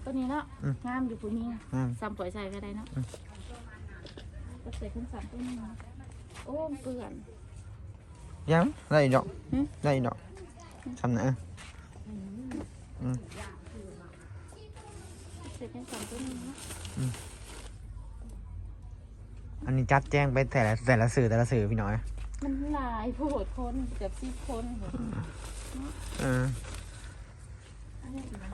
เอาตัวนี้เนาะอืมงามอยู่ผู้นี้อืมซ้ำปล่อยใส่ก็ได้เนาะก็ใส่ขึ้นสามตัวนี้เนาะโอ้เปื่อนยังได้อีกดอกหึได้อีกดอกทำนะใส่ขึ้นสามตัวนี้เนาะอันนี้จัดแจ้งไปแต่ละแต่ละสื่อแต่ละสื่อพี่น้อยมันหลายโพดคนเกือบสิบคนเหรอเอออันนี้อีกนะ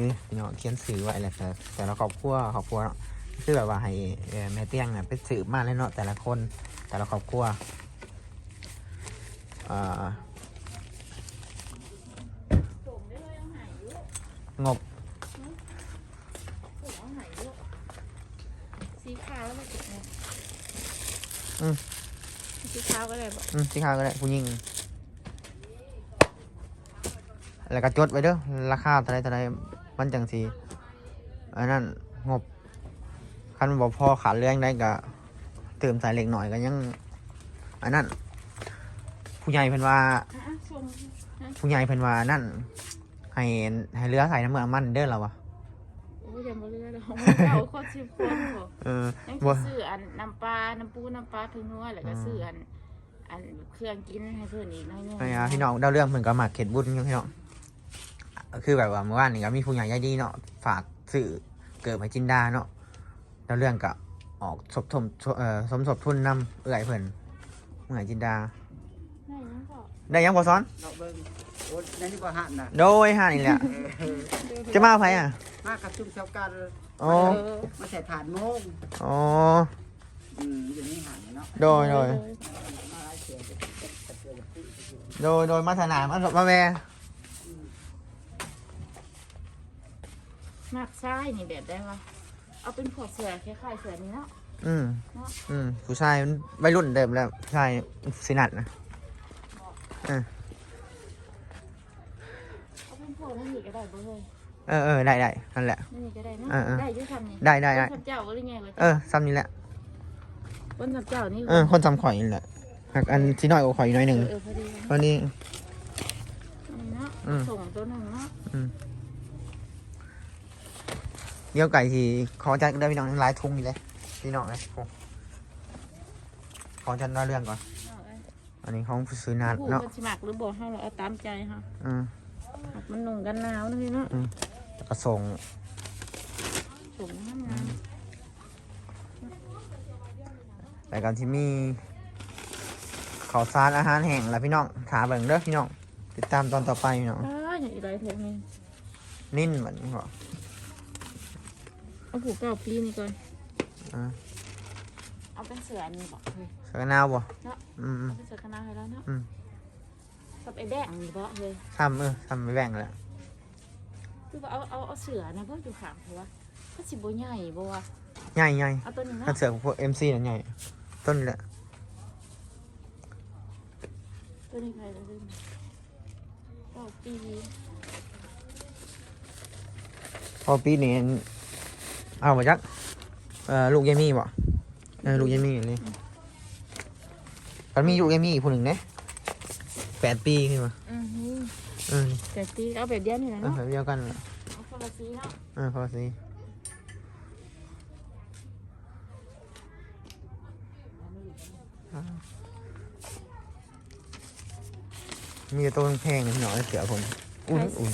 นี่พี่น้องเขียนสื่อไว้แหละแต่แต่ละครอบครัวครอบครัวเนาะคือแบบว่าให้เอ่อแม่เตี้ยงเนี่ยไปสืบมาเลยเนาะแต่ละคนแต่ละครอบครัวอ่าส่งได้เลยเอาหายเยอะงบส่งเอาหายเยอะสีขาวแล้วมาเก็บเนี่ยอืมสีขาวก็ได้บอกอืมสิค้าก็ได้ผู้หญิงแล้วก็จดไว้เด้อราคาเท่าไรเท่าไร มันจังสีอันนั้นงบคันบอกพอขาดเรื่องได้ก็เติมสายเหล็กหน่อยก็ยัง อันนั้นผู้ใหญ่เพิ่นว่าอะอะส่งผู้ใหญ่เพิ่นว่านั่นให้ให้เรือใส่น้ำเมืองมันเด้อเราวะโอ้ยยังบ่เลือดอกเอาข้อชิบคนบอกเออยังบ่สิซื้ออันน้ำปลา น้ำปู น้ำปลาถึงนัวแล้วก็ซื้ออันอันเครื่องกินให้เพื่อนอีกหน้อยหนึงไอ้อะพี่น้องเดาเรื่องเพิ่นก็มาเข็ดบุญอยู่พี่น้อง คือแบบว่าเมื่อวานนี่ก็มีผู้ใหญ่ใจดีเนาะฝากสื่อเกิดมาจินดาเนาะเดาเรื่องก็ออกสมทบเอ่อสมทบทุนนำเอื้อยเพิ่นเมื่อไหร่จินดา ได้ยังก็ได้ยังพอซ้อน เราเบิ่งโอ้ยนั่นนี่บ่หันน่ะโดยห้านี่แหละจะมาไผอะมากกับจุ่มเช้ากันอ๋อเออมาใส่ถาดโมงอ๋ออืมอยู่นี่หันเนาะโดยโดยมาหลายเสียจะจะเจอแบบนี้โดยโดยมาถนามามาแว มากซ้ายนี่แบบได้ปะเอาเป็นขอดเสือคล้ายๆเสือนี้เนาะอืมเนาะอืมผู้ชายมันวัยรุ่นเดิมแล้วผู้ชายสินัดนะเอาเป็นพวกนั่นนี่ก็ได้บ่เลยเออเออได้ได้นั่นแหละ นั่นนี่ก็ได้เนาะเออเออ ได้อยุ่ทำนี่ได้ได้ได้คนเจ้าหรือไงวะเออซ้ำนี่แหละคนเจ้านี่เออคนจำข่อยนี่แหละหักอันสิน้อยกว่าข่อยหน่อยหนึ่งเออพอดีตอนนี้ อันนี้เนาะอืม ส่งตัวหนึ่งเนาะ เดี๋ยวไก่ที่ขอจัดกันได้พี่น้องหลายทุ่งอยู่เลยพี่น้องเลยโอ้ขอจัดเล่าเรื่องก่อนเอาไว้อันนี้ของผู้ซื้อนัดผู้เนาะคนสิมักหรือบ่เฮาเราเอาตามใจเฮาอืมมักมันนุ่งกันหนาวนะพี่เนาะแล้วก็ส่งส่งน้ำงามรายการที่มีข่าวสารอาหารแห้งแล้วพี่น้องถาเบิ่งเด้อพี่น้องติดตามตอนต่อไปพี่น้องอ้าอย่างอีไรทงนี่นิ่นเหมือนบอก เอาผูกเก้าปีนี่ก่อน อ่าเอาเป็นเสืออันนี้บอกเฮ้ยสกนาวบ่เนาะ อืมอืมเอาเป็นเสือคณะให้แล้วเนาะอืมกับไอ้แดงนี่บอกเฮ้ยทำเออทำไม่แบ่งแล้วคือว่าเอาเอาเอาเสือนะเพิ่งอยู่ขางหัวก็สิบ่ใหญ่บ่วะใหญ่ใหญ่เอาตัวนี้ถ้าเนาะเสือกพวกเอ็มซีน่ะใหญ่ ต้นนี่แหละตัวนี้ใครจะซื้อมาเก้าปี พอปีนี้ เอามาจักเอ่อลูกยายมี่บ่เออลูกยายมี่เลยมันมีลูกยายมี่อีกคนหนึ่งเนี่ยแปดปีขึ้นมาอือหือเออแต่ปีเอาแบบเดียวนี่แหละเออเนาะแบบเดียวกันแหละเอาคนละสีเนาะเออพอสิมีแต่ตัวแพงๆหน่อยเสือผม อุ่นอุ่น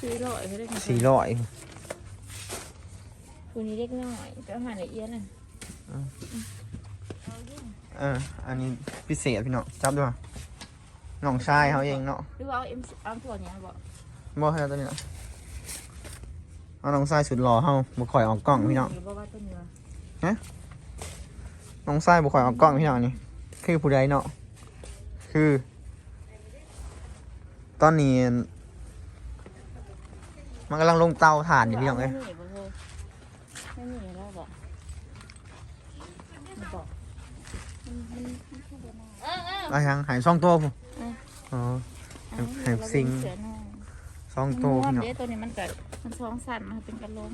สี่ร้อยเขาได้สี่ร้อย คนนี้เล็กน้อยแต่อาหารละเอียดน่ะเออ อันนี้พิเศษพี่เนาะจับด้วยน้องชายเขาเองเนาะหรือว่าเอาเอ็มเอาพวกเนี้ยบอกบ่ให้เอาตัวนี้เนาะเอาน้องชายสุดหล่อเฮาบ่ข่อยออกกล้องพี่เนาะหรือว่าว่าตัวนี้วะน้องชายบ่ข่อยออกกล้องพี่เนาะนี่คือผู้ใดเนาะคือ ตอนนี้มันกำลังลงเตาถ่านอยู่พี่น้องเอ้ยไม่มีบ่เลยไม่มีแล้วบอกไม่บอกมันมันมัน เข้าไปหน้าเออเออเอายังหายซ่องตัวพุ่นเอออ๋อเอาแหบซิงเสือน้อยซ่องมันตัวม้วนพี่เนาะเด้ตัวนี้มันเกิดมันท้องสั่นมันเป็นกระโหลก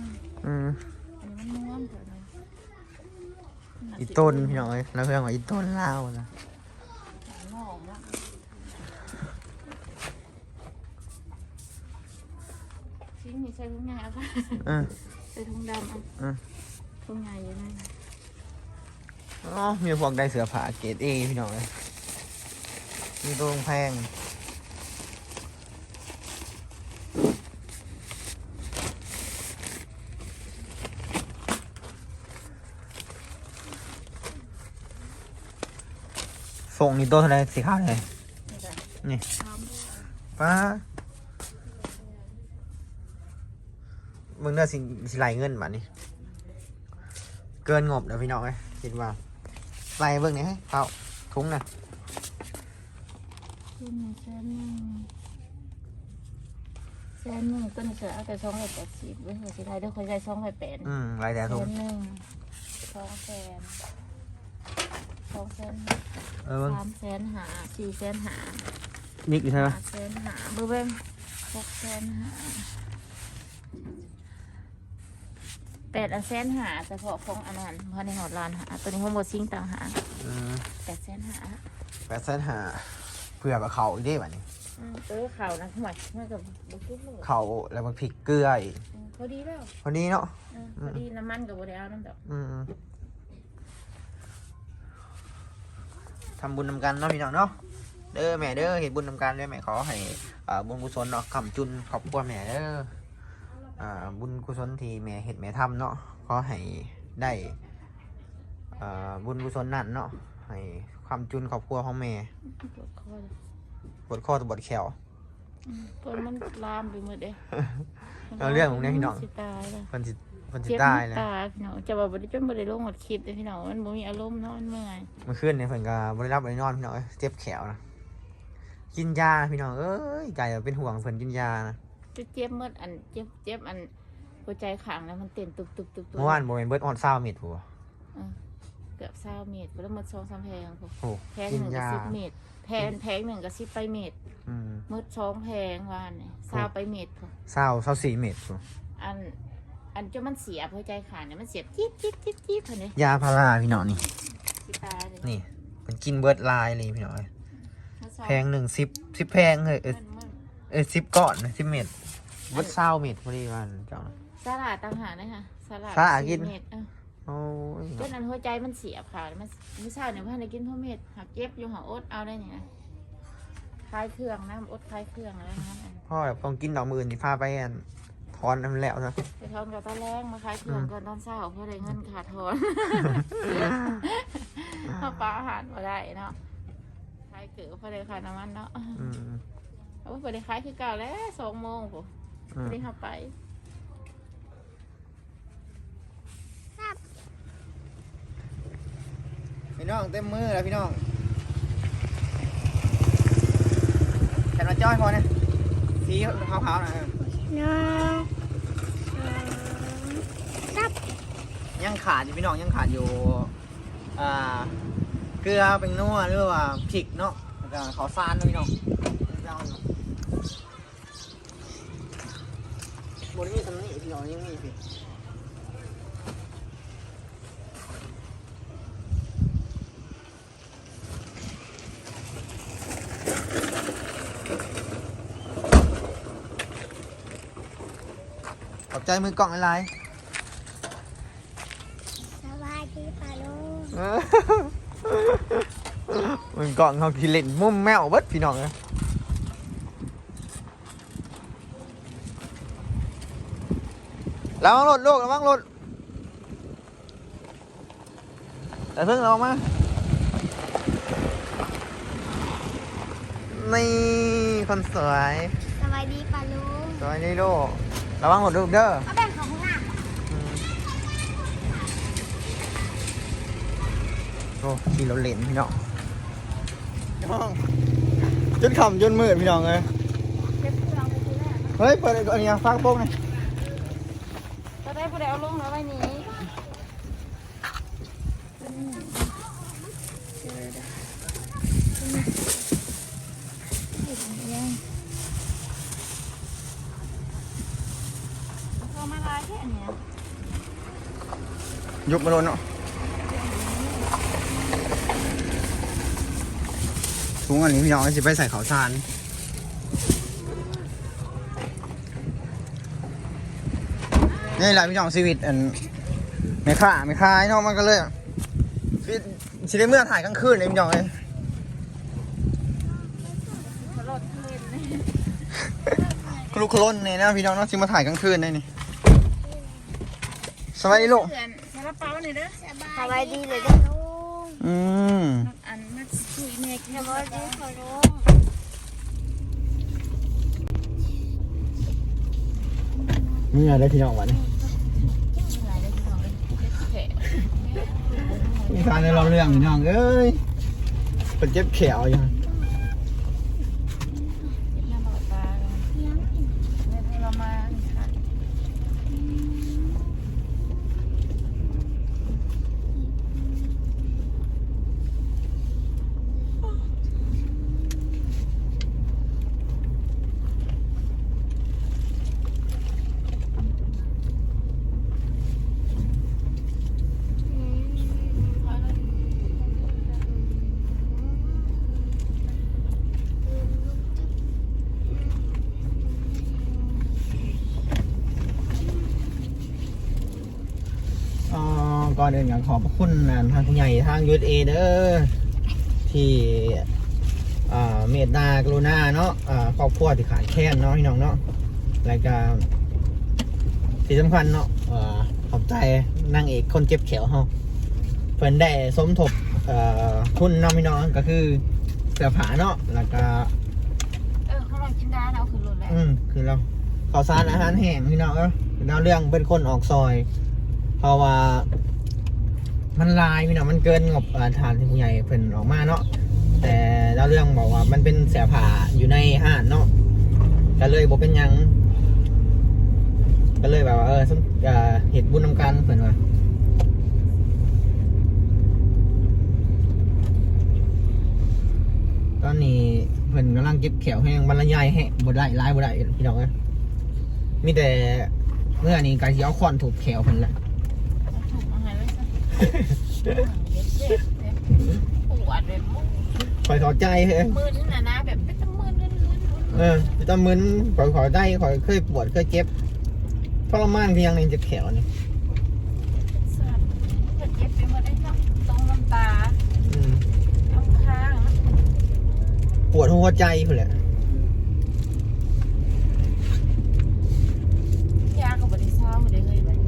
อืมอันนี้มันม้วนเถอะเลยอีต้นพี่น้องเอ้ยแล้วเพื่อนว่าอีต้นลาวนะงอกแล้วชิ้นนี่ใส่ถุงใหญ่เอาป่ะเออใส่ถุงดำเอาเออถุงใหญ่อยู่นั่น อ๋อมีพวกได้เสือผาเกรดเอพี่น้องเลยมีตัวแพงส่งนี่ตัวเท่าไรสีขาวเลยนี่ป้ามึงเน่าสิสิไหลเงินบัดนี้ เกินงบเดี๋ยวพี่น้องเลยคิดว่า ไหลเบิ่งนี่ให้เขาทุ้งนะขึ้นมาแสนหนึ่งแสนหนึ่งต้นเสือเอาแต่สองร้อยแปดสิบเว้ยหัวสิไทยเด้อคนใจสองร้อยแปดอืมไหลแต่แสทุ้งนหนึ่งสองแสนสองแสนเออเบิ่งสามแสนหาสี่แสนหานิกอยู่ใช่ไหมห้าแสนหาเบิ่งเบิ่งหกแสนหาแปดอันแสนหาเฉพาะของอันนั้นเพราะในหอดลานหาตัวนี้ห้องบดซิงต่างหากอืมแปดแสนหาแปดเส้นหาเผื่อกับเขาอีกได้บัดนี้อืมเออข่าวนะหวยเมื่อกับบุกุ๊กมือเขาแล้วมันพริกเกลืออีกอืมพอดีแล้วพอดีเนาะเออพอดีน้ำมันกับบไดเอาน้ำดอกอืมทำบุญนำกันเนาะพี่น้องเนาะเด้อแม่เด้อเห็นบุญนำกันเด้อแม่ขอให้อ่าบุญกุศลเนาะคำจุนขอบคุณแม่เด้ออ่า บุญกุศลที่แม่เห็ดแม่ทำเนาะขอให้ได้อ่าบุญกุศลนั่นเนาะให้ความจุนครอบครัวของแม่ปวดคอเลยบทข้อตบทแขวอืมปวดมันลามไปหมดเลยเอาเรื่องของเนี่ยพี่น้องสิตายเลยเพิ่นสิเพิ่นสิเจ็บตายเลยตาพี่น้องจะบอกว่าจนบ่ได้ลงหมดคลิปเลยพี่น้องมันบ่มีอารมณ์เนาะมันเมื่อยเมื่อคืนเนี่ยเพิ่นก็บ่ได้รับบ่ได้นอนพี่น้องเอ้ยเจ็บแขวนะกินยาพี่น้องเอ้ยใจเป็นห่วงเพิ่นกินยานะ จะเจ็บหมดอันเจ็บเจ็บอันหัวใจขังแล้วมันเต้นตุบตุบตุบตุบเมื่อวานบ่แม่นเบิดออนซาวเม็ดผัวเออเกือบเศร้าเมตรแล้วหมดสองสามแพงผมโอ้แพงกิหนนึ่งกับยาสิบเมตรแพงแพงหนึ่งกับสิบไปเมตรอืมหมดสองแพงวานเนี่ยเศร้าไปเมตรผมซาวซาวสี่เม็ดผัวอัน อันจะมันเสียหัวใจขาดเนี่ยมันเสียจิ๊บจิ๊บจิ๊บจิ๊บคนนี้ยาพาราพี่น้องนี่ สิตายเลยนี่เพิ่นกินเบิดลายเลยพี่น้องเอ้ยมันสอแพงหนึ่งสิบสิบแพงเลยเอ้ยมันมันเอ้ยสิบก้อนนะสิบเม็ดเบิดซาวเม็ดพอดีวันเจ้านะสลัดต่างหากนะคะสลัดสลัดกิน สี่เม็ดเออโอ้ยจนอันหัวใจมันเสียขาดมันไม่ทราบเนี่ยว่าได้กินเพ่อเม็ดหักเจ็บอยู่หัวอดเอาได้ยังไงคลายเครื่องนะอดคลายเครื่องอะไรนะพ่อแบบต้องกินดอกมือที่พาไปอันถอนน้ำแล้วนะไปทอนกับตอนแรงมาคลายเครื่องก่อนตอนเช้าเพื่อได้เงินขาดทอนเอาปลาอาหารมาได้เนาะขายเกลือพอได้ขาดน้ำมันเนาะ อืม เอาพอได้ขายคือเก่าแล้วสองโมงผมอืพมอได้เข้าไปพี่น้องเต็มมือแล้วพี่น้องแขนมาจ้อยพอเนี่ยสีขาวๆหน่อยเออน้องซับยังขาดอยู่พี่น้องยังขาดอยู่อ่าเกลือเป็นนัวหรือว่าพริกเนาะแล้วก็ขาวซานด้วยพี่น้องเอาเนาะบ นนี้ตรงนี้พี่น้องยังมีพี่ขอบใระวังรถลูกระวังรถแต่เพิ่งเรามา นี่คนสวย สวัสดีปาลุงสวยนี่ลูกระวังรถลูกเด้อเอาแบ่งของข้างหน้าอืมโอ้ขี่รถเล่นพี่น้องน้องจนขำจนมืดพี่น้องเลยเก็บเครื่องไปทีแรกเฮ้ยเปิดอันนี้ฟังโป้งเลย ก็ได้พอได้เอาลงแล้วไว้นี้เอามาลายแค่เนี้ยยุบมาโดนเนาะถุงอันนี้พี่น้องจะไปใส่ข้าวสาร นี่แหละพี่น้องชีวิตอันไม่ค่าไม่ค่ายเนาะมันก็เลยชีวิตชีวิตเมื่อถ่ายกลางคืนเลยพี่น้องเลยเขาโหลดเล่นเลยลูกโคลนเนี่ยนะพี่น้องเนาะชิมาถ่ายกลางคืนได้นี่สวัสดีลูกเพื่อนซาลาเปาเนี่ยเด้อสบายดีเลยจ้ะลุงอืมอันมาคุยเมกสบายดีปะลุ งนี่อะไรพี่น้องวะนี่อะไรได้ที่ของเลยแผลมีการในเราเรื่องพี่น้องเอ้ยเป็นเจ็บแขวอยู่หน้าบอกตาเนี่ยเรามาค่ะ อ๋อก่ อนอื่นอยากขอบพระคุณนะทางผู้ใหญ่ทางยูเอเด้อที่อ่าเมตตากรุณาเนาะอ่าครอบครัวที่ขาดแคลนเนาะพี่น้องเนาะรายการที่สำคัญเนาะอ่าขอบใจนางเอกคนเจ็บแขวเฮาเพิ่นได้สมทบเอ่อทุนเน้องพี่น้องก็คือเสื้อผ้าเนาะแล้วก็เออเขาลองกินได้เราคือรุนแรงอืมคือเราข้าวสารอาหารแห้งพี่น้องเอ้ยเราเรื่องเป็นคนออกซอย เพราะว่า มันลายพี่น้องมันเกินงบอ่าทานที่ผู้ใหญ่เพิ่นออกมาเนาะแต่เราเรื่องบอกว่ามันเป็นเสียผ่าอยู่ในห้านเนาะก็เลยบอกเป็นยัง ก็เลยแบบว่าเออสมเหตุบุญนำกันเพิ่นว่าตอนนี้เพิ่นกำลังเก็บแขวแห้งบรรยายแห้งบ่ได้ร้ายบ่ได้พี่น้องเอ้ยมีแต่เมื่อนี้การที่เอาค้อนถูกแขวเพิ่นแหละ ปวดแบบมึนคอยเข้าใจเฮ้ยมึนนะนะแบบเป็นตะมึนมึนมึนเออแตามึนคอยขอได้คอยเคยปวดเคยเจ็บทรมานเพียงหนึงจะแขวนี่สั่นเจ็บไปหมดไอ้ทั้งตรงลำตาอืมเอาข้าง ปวดหัวใจเพื่นแหละ ยากับบริษัทได้เลยแบบ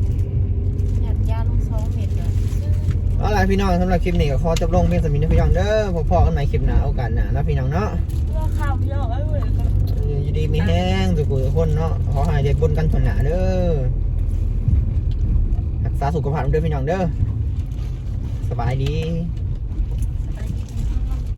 ยายาลงสองเม็ดเลย เอาล่ะ พี่น้องสำหรับคลิปนี้ก็ขอจบลงเพียงสมินพี่น้องเด้อพบพอกันใหม่คลิปหน้าโอกาสหน้านะพี่น้องเนาะเพื่อข้าวเยอะไอ้เว้ยก็เอยู่ดีมีแห้งสุขุทุกคนเนาะขอให้เด้บุญกันถนหนาเด้อรักษาสุขภาพเด้อพี่น้องเด้อสบายดี